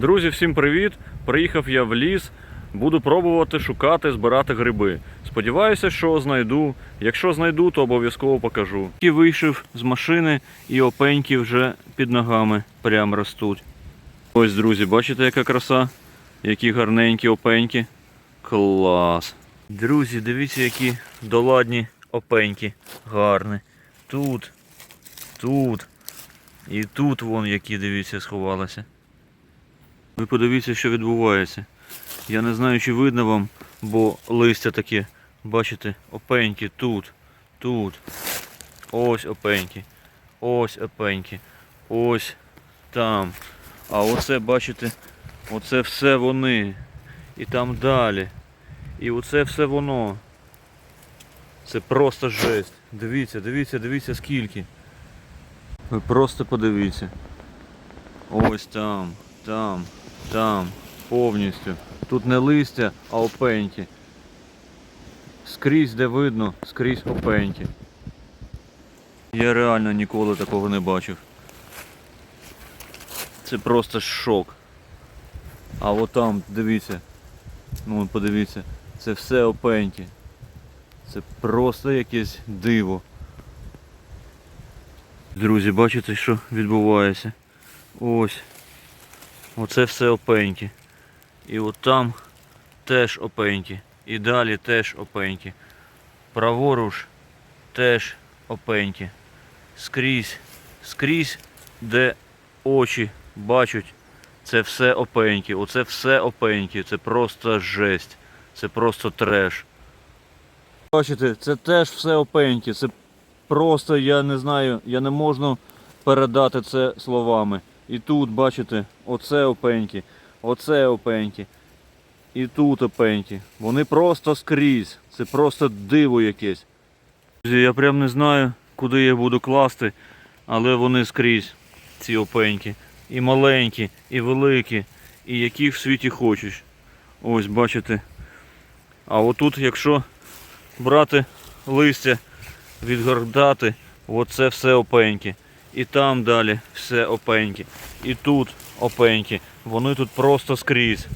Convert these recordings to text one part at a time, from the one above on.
Друзі, всім привіт! Приїхав я в ліс. Буду пробувати шукати, збирати гриби. Сподіваюся, що знайду. Якщо знайду, то обов'язково покажу. І вийшов з машини, і опеньки вже під ногами прям ростуть. Ось, друзі, бачите, яка краса? Які гарненькі опеньки. Клас. Друзі, дивіться, які доладні опеньки. Гарні. Тут, тут. І тут вон які, дивіться, сховалися. Ви подивіться, що відбувається. Я не знаю, чи видно вам, бо листя таке, бачите, опеньки тут, тут. Ось опеньки. Ось опеньки. Ось там. А оце, бачите, оце все вони. І там далі. І оце все воно. Це просто жесть. Дивіться, дивіться, дивіться скільки. Ви просто подивіться. Ось там, там, там, повністю. Тут не листя, а опеньки. Скрізь де видно, скрізь опеньки. Я реально ніколи такого не бачив. Це просто шок. А от там, дивіться. Ну подивіться, це все опеньки. Це просто якесь диво. Друзі, бачите, що відбувається? Ось. Оце все опеньки. І от там теж опеньки. І далі теж опеньки. Праворуч теж опеньки. Скрізь, скрізь, де очі бачать, це все опеньки. Оце все опеньки. Це просто жесть. Це просто треш. Бачите, це теж все опеньки. Це просто я не знаю, я не можу передати це словами. І тут, бачите, оце опеньки, оце опеньки. І тут опеньки. Вони просто скрізь. Це просто диво якесь. Я прям не знаю, куди я буду класти, але вони скрізь, ці опеньки. І маленькі, і великі, і які в світі хочеш. Ось бачите. А отут, якщо брати листя, відгордати, оце все опеньки. І там далі все опеньки. І тут опеньки. Вони тут просто скрізь.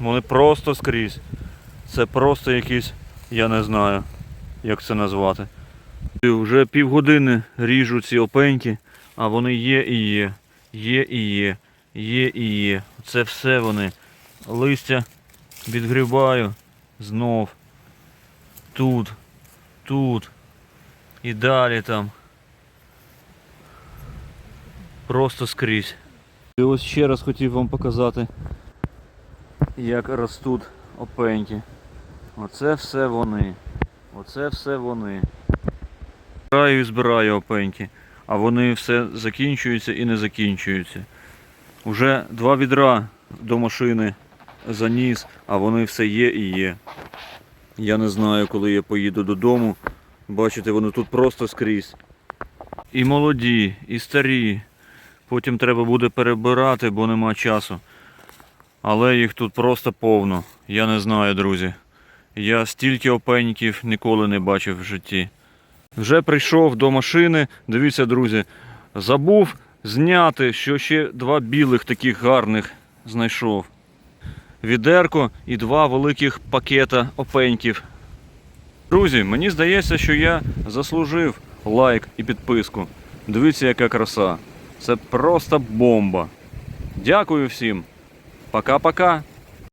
Вони просто скрізь. Це просто якісь, я не знаю, як це назвати. І Вже півгодини ріжу ці опеньки, а вони є і є. Є і є. Є і є. Це все вони. Листя відгрібаю знов. Тут, тут. І далі там. Просто скрізь. І ось ще раз хотів вам показати, як ростуть опеньки. Оце все вони. Оце все вони. Збираю і збираю опеньки, а вони все закінчуються і не закінчуються. Уже два відра до машини заніс, а вони все є і є. Я не знаю, коли я поїду додому. Бачите, вони тут просто скрізь. І молоді, і старі. Потім треба буде перебирати, бо нема часу. Але їх тут просто повно. Я не знаю, друзі. Я стільки опеньків ніколи не бачив в житті. Вже прийшов до машини. Дивіться, друзі, забув зняти, що ще два білих таких гарних знайшов. Відерко і два великих пакета опеньків. Друзі, мені здається, що я заслужив лайк і підписку. Дивіться, яка краса. Це просто бомба. Дякую всім. Пока-пока.